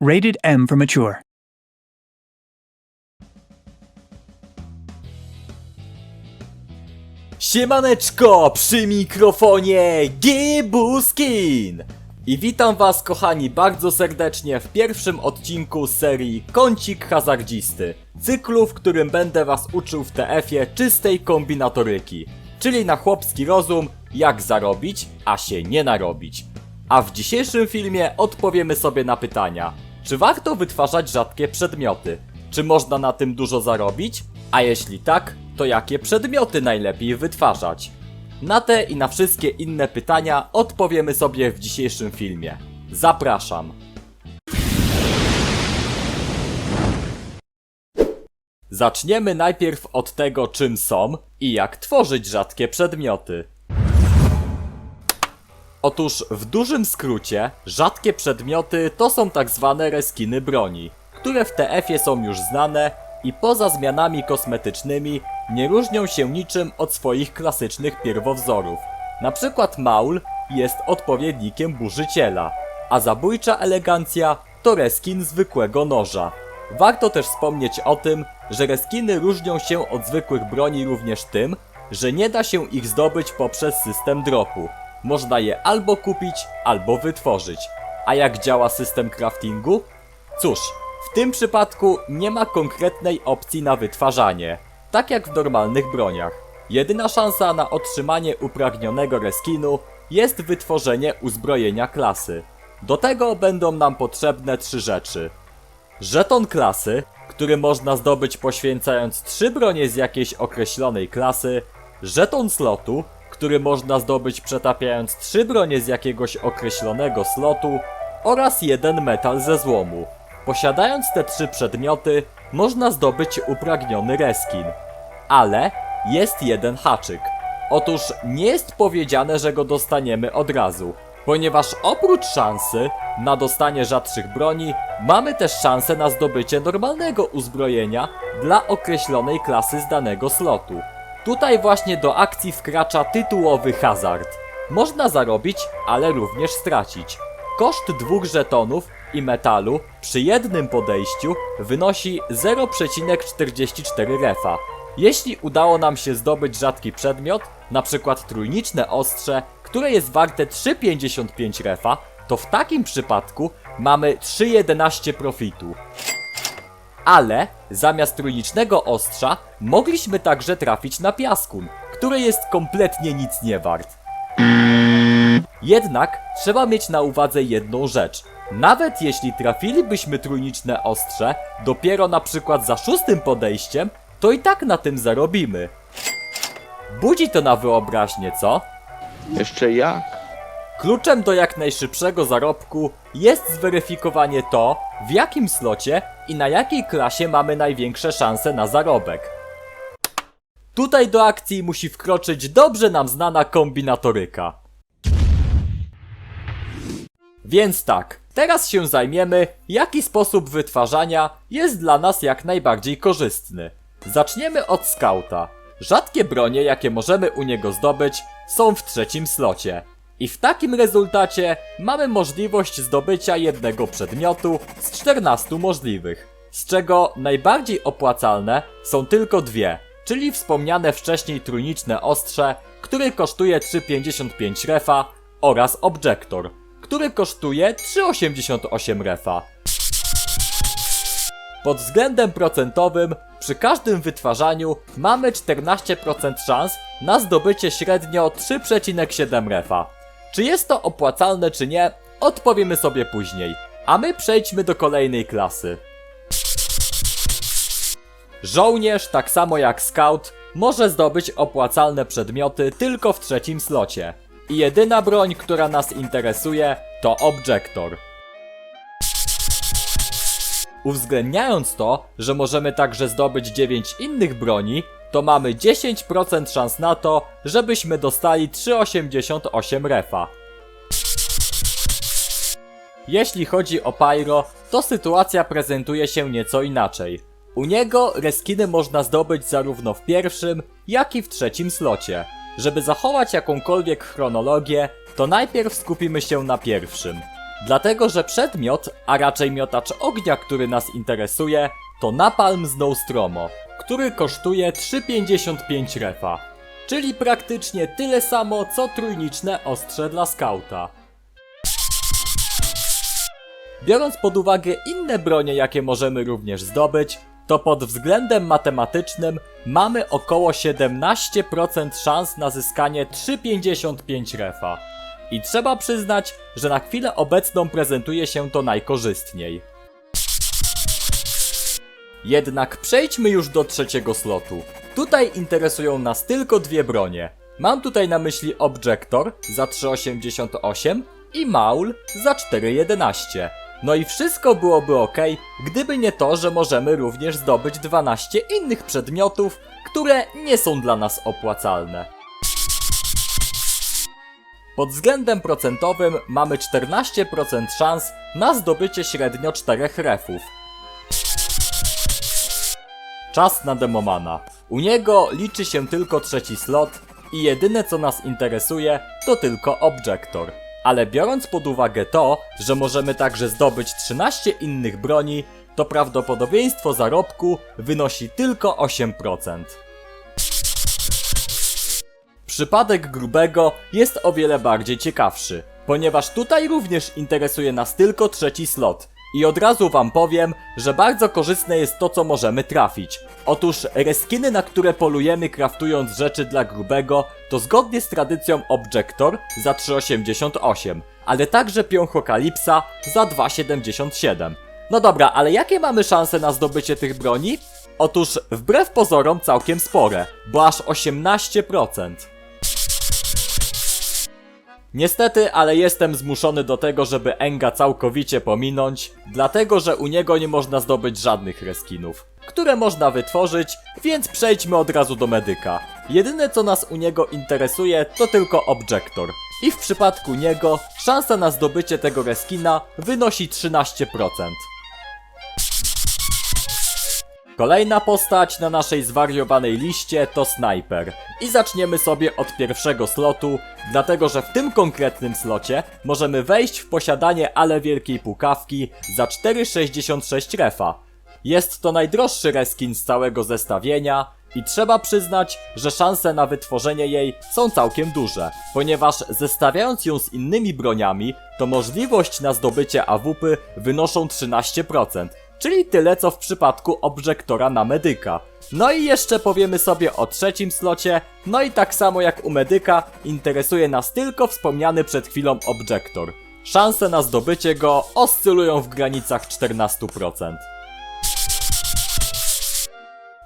Rated M for mature. Siemaneczko, przy mikrofonie Gibuskin! I witam was kochani bardzo serdecznie w pierwszym odcinku serii Kącik Hazardzisty, cyklu, w którym będę was uczył w TF-ie czystej kombinatoryki, czyli na chłopski rozum, jak zarobić, a się nie narobić. A w dzisiejszym filmie odpowiemy sobie na pytania, czy warto wytwarzać rzadkie przedmioty, czy można na tym dużo zarobić? A jeśli tak, to jakie przedmioty najlepiej wytwarzać? Na te i na wszystkie inne pytania odpowiemy sobie w dzisiejszym filmie. Zapraszam. Zaczniemy najpierw od tego, czym są i jak tworzyć rzadkie przedmioty. Otóż w dużym skrócie, rzadkie przedmioty to są tak zwane reskiny broni, które w TF-ie są już znane i poza zmianami kosmetycznymi nie różnią się niczym od swoich klasycznych pierwowzorów. Na przykład Maul jest odpowiednikiem burzyciela, a zabójcza elegancja to reskin zwykłego noża. Warto też wspomnieć o tym, że reskiny różnią się od zwykłych broni również tym, że nie da się ich zdobyć poprzez system dropu. Można je albo kupić, albo wytworzyć. A jak działa system craftingu? Cóż, w tym przypadku nie ma konkretnej opcji na wytwarzanie, tak jak w normalnych broniach. Jedyna szansa na otrzymanie upragnionego reskinu jest wytworzenie uzbrojenia klasy. Do tego będą nam potrzebne trzy rzeczy. Żeton klasy, który można zdobyć poświęcając trzy bronie z jakiejś określonej klasy, żeton slotu, który można zdobyć przetapiając trzy bronie z jakiegoś określonego slotu oraz jeden metal ze złomu. Posiadając te trzy przedmioty, można zdobyć upragniony reskin. Ale jest jeden haczyk. Otóż nie jest powiedziane, że go dostaniemy od razu, ponieważ oprócz szansy na dostanie rzadszych broni, mamy też szansę na zdobycie normalnego uzbrojenia dla określonej klasy z danego slotu. Tutaj właśnie do akcji wkracza tytułowy hazard. Można zarobić, ale również stracić. Koszt dwóch żetonów i metalu przy jednym podejściu wynosi 0,44 refa. Jeśli udało nam się zdobyć rzadki przedmiot, przykład trójniczne ostrze, które jest warte 3,55 refa, to w takim przypadku mamy 3,11 profitu. Ale zamiast trójnicznego ostrza mogliśmy także trafić na piaskun, który jest kompletnie nic nie wart. Jednak trzeba mieć na uwadze jedną rzecz. Nawet jeśli trafilibyśmy trójniczne ostrze dopiero na przykład za szóstym podejściem, to i tak na tym zarobimy. Budzi to na wyobraźnię, co? Jeszcze jak? Kluczem do jak najszybszego zarobku jest zweryfikowanie to, w jakim slocie i na jakiej klasie mamy największe szanse na zarobek. Tutaj do akcji musi wkroczyć dobrze nam znana kombinatoryka. Więc tak, teraz się zajmiemy, jaki sposób wytwarzania jest dla nas jak najbardziej korzystny. Zaczniemy od skauta. Rzadkie bronie, jakie możemy u niego zdobyć, są w trzecim slocie. I w takim rezultacie mamy możliwość zdobycia jednego przedmiotu z 14 możliwych, z czego najbardziej opłacalne są tylko dwie, czyli wspomniane wcześniej trójniczne ostrze, który kosztuje 3,55 refa oraz Objector, który kosztuje 3,88 refa. Pod względem procentowym, przy każdym wytwarzaniu mamy 14% szans na zdobycie średnio 3,7 refa. Czy jest to opłacalne czy nie, odpowiemy sobie później. A my przejdźmy do kolejnej klasy. Żołnierz, tak samo jak scout, może zdobyć opłacalne przedmioty tylko w trzecim slocie. I jedyna broń, która nas interesuje, to Objector. Uwzględniając to, że możemy także zdobyć 9 innych broni, to mamy 10% szans na to, żebyśmy dostali 3,88 refa. Jeśli chodzi o Pyro, to sytuacja prezentuje się nieco inaczej. U niego reskiny można zdobyć zarówno w pierwszym, jak i w trzecim slocie. Żeby zachować jakąkolwiek chronologię, to najpierw skupimy się na pierwszym. Dlatego, że przedmiot, a raczej miotacz ognia, który nas interesuje, to Napalm z Nostromo, który kosztuje 3,55 refa. Czyli praktycznie tyle samo, co trójniczne ostrze dla skauta. Biorąc pod uwagę inne bronie, jakie możemy również zdobyć, to pod względem matematycznym mamy około 17% szans na zyskanie 3,55 refa. I trzeba przyznać, że na chwilę obecną prezentuje się to najkorzystniej. Jednak przejdźmy już do trzeciego slotu. Tutaj interesują nas tylko dwie bronie. Mam tutaj na myśli Objector za 3,88 i Maul za 4,11. No i wszystko byłoby ok, gdyby nie to, że możemy również zdobyć 12 innych przedmiotów, które nie są dla nas opłacalne. Pod względem procentowym mamy 14% szans na zdobycie średnio 4 refów. Czas na Demomana. U niego liczy się tylko trzeci slot i jedyne co nas interesuje to tylko Objector. Ale biorąc pod uwagę to, że możemy także zdobyć 13 innych broni, to prawdopodobieństwo zarobku wynosi tylko 8%. Przypadek grubego jest o wiele bardziej ciekawszy, ponieważ tutaj również interesuje nas tylko trzeci slot. I od razu wam powiem, że bardzo korzystne jest to, co możemy trafić. Otóż reskiny, na które polujemy craftując rzeczy dla grubego, to zgodnie z tradycją Objector za 3,88, ale także Piąchokalipsa za 2,77. No dobra, ale jakie mamy szanse na zdobycie tych broni? Otóż wbrew pozorom całkiem spore, bo aż 18%. Niestety, ale jestem zmuszony do tego, żeby Enga całkowicie pominąć, dlatego że u niego nie można zdobyć żadnych reskinów, które można wytworzyć, więc przejdźmy od razu do medyka. Jedyne co nas u niego interesuje to tylko Objector. I w przypadku niego szansa na zdobycie tego reskina wynosi 13%. Kolejna postać na naszej zwariowanej liście to Sniper. I zaczniemy sobie od pierwszego slotu, dlatego że w tym konkretnym slocie możemy wejść w posiadanie ale wielkiej pukawki za 4,66 refa. Jest to najdroższy reskin z całego zestawienia i trzeba przyznać, że szanse na wytworzenie jej są całkiem duże, ponieważ zestawiając ją z innymi broniami, to możliwość na zdobycie AWP wynoszą 13%, czyli tyle co w przypadku Objektora na medyka. No i jeszcze powiemy sobie o trzecim slocie, no i tak samo jak u medyka, interesuje nas tylko wspomniany przed chwilą Objektor. Szanse na zdobycie go oscylują w granicach 14%.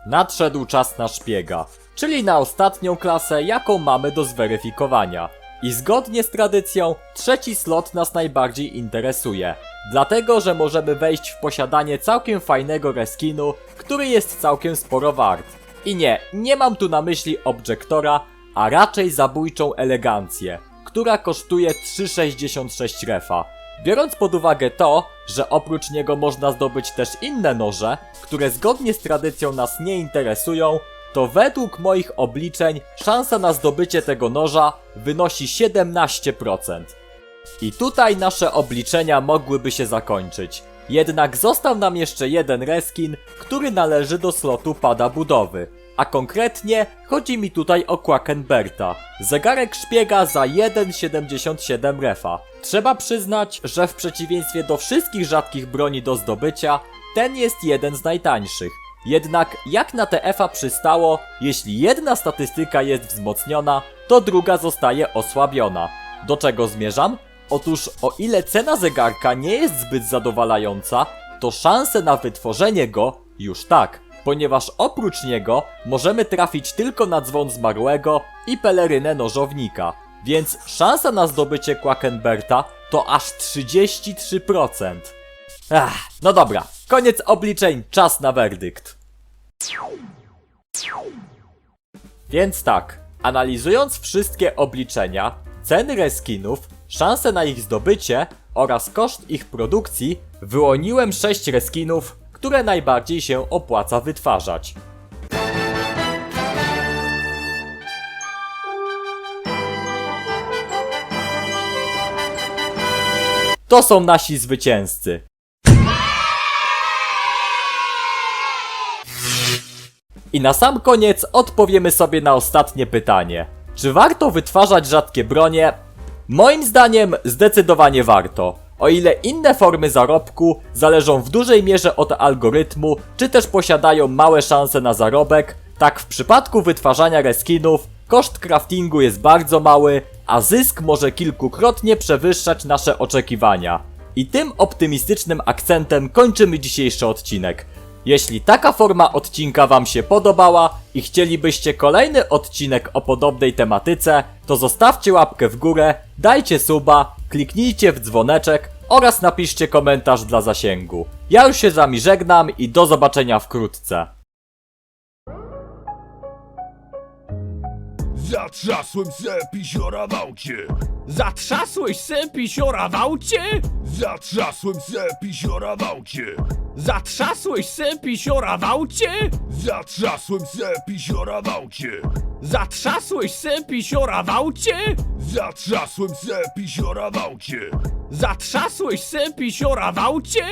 Nadszedł czas na szpiega, czyli na ostatnią klasę, jaką mamy do zweryfikowania. I zgodnie z tradycją, trzeci slot nas najbardziej interesuje. Dlatego, że możemy wejść w posiadanie całkiem fajnego reskinu, który jest całkiem sporo wart. I nie, nie mam tu na myśli Objektora, a raczej zabójczą elegancję, która kosztuje 3,66 refa. Biorąc pod uwagę to, że oprócz niego można zdobyć też inne noże, które zgodnie z tradycją nas nie interesują, to według moich obliczeń szansa na zdobycie tego noża wynosi 17%. I tutaj nasze obliczenia mogłyby się zakończyć. Jednak został nam jeszcze jeden reskin, który należy do slotu pada budowy. A konkretnie chodzi mi tutaj o Quackenberta. Zegarek szpiega za 1,77 refa. Trzeba przyznać, że w przeciwieństwie do wszystkich rzadkich broni do zdobycia, ten jest jeden z najtańszych. Jednak jak na TF-a przystało, jeśli jedna statystyka jest wzmocniona, to druga zostaje osłabiona. Do czego zmierzam? Otóż o ile cena zegarka nie jest zbyt zadowalająca, to szanse na wytworzenie go już tak, ponieważ oprócz niego możemy trafić tylko na dzwon zmarłego i pelerynę nożownika. Więc szansa na zdobycie Quackenberta to aż 33%. Ach, no dobra, koniec obliczeń, czas na werdykt. Więc tak, analizując wszystkie obliczenia, ceny reskinów, szanse na ich zdobycie oraz koszt ich produkcji, wyłoniłem 6 reskinów, które najbardziej się opłaca wytwarzać. to są nasi zwycięzcy. I na sam koniec odpowiemy sobie na ostatnie pytanie. Czy warto wytwarzać rzadkie bronie? Moim zdaniem zdecydowanie warto. O ile inne formy zarobku zależą w dużej mierze od algorytmu, czy też posiadają małe szanse na zarobek, tak w przypadku wytwarzania reskinów koszt craftingu jest bardzo mały, a zysk może kilkukrotnie przewyższać nasze oczekiwania. I tym optymistycznym akcentem kończymy dzisiejszy odcinek. Jeśli taka forma odcinka Wam się podobała i chcielibyście kolejny odcinek o podobnej tematyce, to zostawcie łapkę w górę, dajcie suba, kliknijcie w dzwoneczek oraz napiszcie komentarz dla zasięgu. Ja już się z Wami żegnam i do zobaczenia wkrótce. Zatrzasłem se pisiora w aucie Zatrzasłeś se pisiora w aucie? Zatrzasłem se pisiora w aucie Zatrzasłeś se pisiora w aucie? Zatrzasłem se pisiora w aucie Zatrzasłeś se pisiora w aucie? Zatrzasłem se pisiora w aucie Zatrzasłeś se pisiora w aucie?